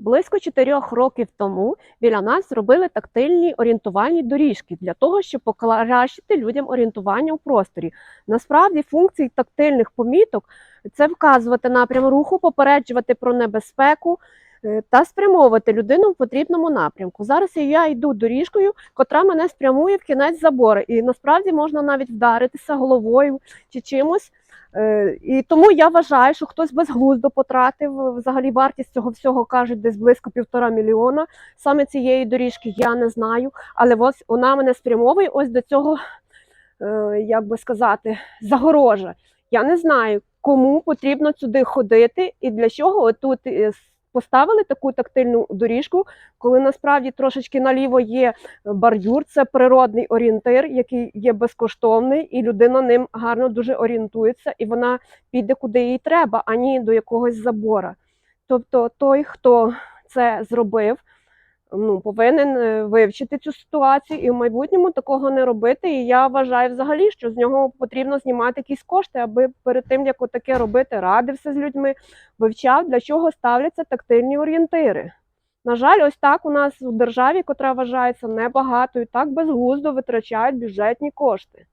Близько чотирьох років тому біля нас зробили тактильні орієнтувальні доріжки для того, щоб покращити людям орієнтування у просторі. Насправді функції тактильних поміток це вказувати напрям руху, попереджувати про небезпеку та спрямовувати людину в потрібному напрямку. Зараз я йду доріжкою, котра мене спрямує в кінець забору, і насправді можна навіть вдаритися головою чи чимось. Е, І тому я вважаю, що хтось безглуздо потратив. Взагалі вартість цього всього кажуть десь близько півтора мільйона. Саме цієї доріжки я не знаю, але ось вона мене спрямовує ось до цього, е, як би сказати, загорожа. Я не знаю, кому потрібно сюди ходити і для чого тут поставили таку тактильну доріжку, коли насправді трошечки наліво є бордюр, це природний орієнтир, який є безкоштовний, і людина ним гарно дуже орієнтується, і вона піде куди їй треба, ані до якогось забора. Тобто той, хто це зробив, ну, повинен е, вивчити цю ситуацію і в майбутньому такого не робити. І я вважаю взагалі, що з нього потрібно знімати якісь кошти, аби перед тим, як таке робити, радився з людьми, вивчав, для чого ставляться тактильні орієнтири. На жаль, ось так у нас у державі, котра вважається небагатою, так безглуздо витрачають бюджетні кошти.